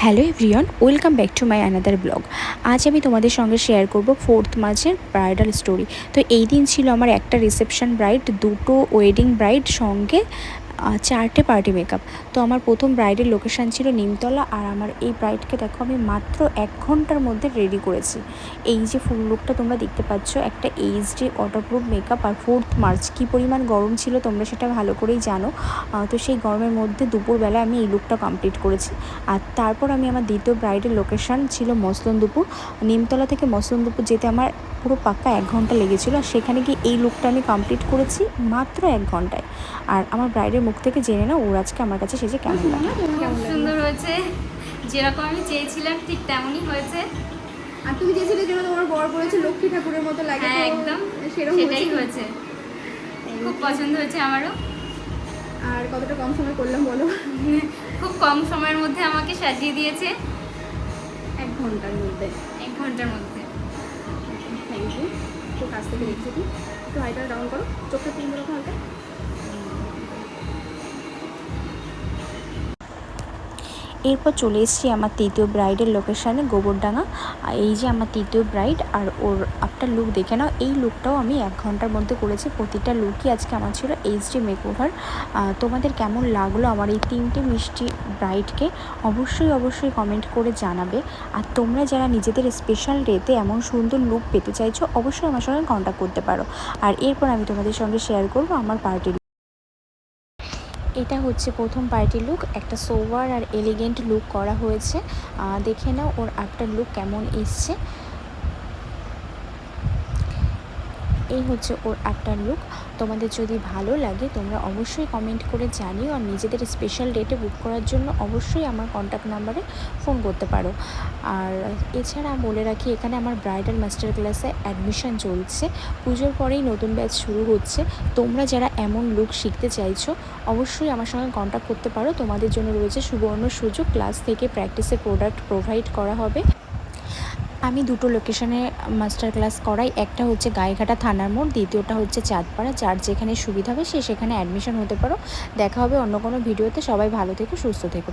Hello everyone welcome back to my another blog. আজ আমি তোমাদের সঙ্গে শেয়ার করব ফোর্থ মার্চের ব্রাইডাল স্টোরি। তো এই দিন ছিল আমার একটা রিসেপশন ব্রাইড, দুটো ওয়েডিং ব্রাইড সঙ্গে চারটে পার্টি মেকআপ তো আমার প্রথম ব্রাইডের লোকেশান ছিল নিমতলা আর আমার এই ব্রাইডকে দেখো আমি মাত্র এক ঘণ্টার মধ্যে রেডি করেছি। এই যে ফুল লুকটা তোমরা দেখতে পাচ্ছ, একটা এইচডি অটোপ্রুফ মেকআপ আর ফোর্থ মার্চ কী পরিমাণ গরম ছিল তোমরা সেটা ভালো করেই জানো। তো সেই গরমের মধ্যে দুপুরবেলা আমি এই লুকটা কমপ্লিট করেছি। আর তারপর আমি আমার দ্বিতীয় ব্রাইডের লোকেশান ছিল মসলন্দুপুর। নিমতলা থেকে মসলন্দুপুর যেতে আমার পুরো পাক্কা এক ঘণ্টা লেগেছিল। আর সেখানে গিয়ে এই লুকটা আমি কমপ্লিট করেছি মাত্র এক ঘন্টায়। আর আমার ব্রাইডের মুখ থেকে জেনে নাও ওর আজকে আমার কাছে সেজে কেমন লাগে সুন্দর হয়েছে। যেরকম আমি চেয়েছিলাম ঠিক তেমনই হয়েছে। আর তুমি চেয়েছিলে যেন তোমার বর পড়েছে লক্ষ্মী ঠাকুরের মতো লাগে হ্যাঁ একদম। সেরকম সেটাই হয়েছে। খুব পছন্দ হয়েছে আমারও। আর কতটা কম সময় করলাম বলো? খুব কম সময়ের মধ্যে আমাকে সাজিয়ে দিয়েছে। এক ঘণ্টার মধ্যে। এক ঘণ্টার মধ্যে। থ্যাংক ইউ তো কাছ থেকে দেখছি। একটু হাইটা ডাউন করো। চোখটা তিন করো হালকা। এরপর চলে এসেছি আমার তৃতীয় ব্রাইডের লোকেশানে গোবরডাঙ্গা। এই যে আমার তৃতীয় ব্রাইড আর ওর একটা লুক দেখে নাও, এই লুকটাও আমি এক ঘণ্টার মধ্যে করেছি। প্রতিটা লুকই আজকে আমার ছিল এইচডি মেকওভার তোমাদের কেমন লাগল আমার এই তিনটে মিষ্টি ব্রাইডকে অবশ্যই অবশ্যই কমেন্ট করে জানাবে। আর তোমরা যারা নিজেদের স্পেশাল ডেতে এমন সুন্দর লুক পেতে চাইছো, অবশ্যই আমার সঙ্গে কন্ট্যাক্ট করতে পারো। আর এরপর আমি তোমাদের সঙ্গে শেয়ার করব আমার পার্টি এটা হচ্ছে প্রথম পার্টি লুক একটা সোভার আর এলিগেন্ট লুক করা হয়েছে। দেখে নাও ওর আফটার লুক কেমন এসছে। এই হচ্ছে ওর আফটার লুক তোমাদের যদি ভালো লাগে, তোমরা অবশ্যই কমেন্ট করে জানিও আর নিজেদের স্পেশাল ডেটে বুক করার জন্য অবশ্যই আমার কন্ট্যাক্ট নাম্বারে ফোন করতে পারো। আর এছাড়া বলে রাখি, এখানে আমার ব্রাইডাল মাস্টার ক্লাসে অ্যাডমিশন চলছে। পুজোর পরেই নতুন ব্যাচ শুরু হচ্ছে। তোমরা যারা এমন লুক শিখতে চাইছো, অবশ্যই আমার সঙ্গে কন্ট্যাক্ট করতে পারো। তোমাদের জন্য রয়েছে সুবর্ণ সুযোগ। ক্লাস থেকে প্র্যাকটিসের প্রোডাক্ট প্রোভাইড করা হবে। আমি দুটো লোকেশনে মাস্টার ক্লাস করাই। একটা হচ্ছে গায়েঘাটা থানার মোড়, দ্বিতীয়টা হচ্ছে চাঁদপাড়া। যার যেখানে সুবিধা হবে সে সেখানে অ্যাডমিশন হতে পারো। দেখা হবে অন্য কোনো ভিডিওতে সবাই ভালো থেকো, সুস্থ থেকো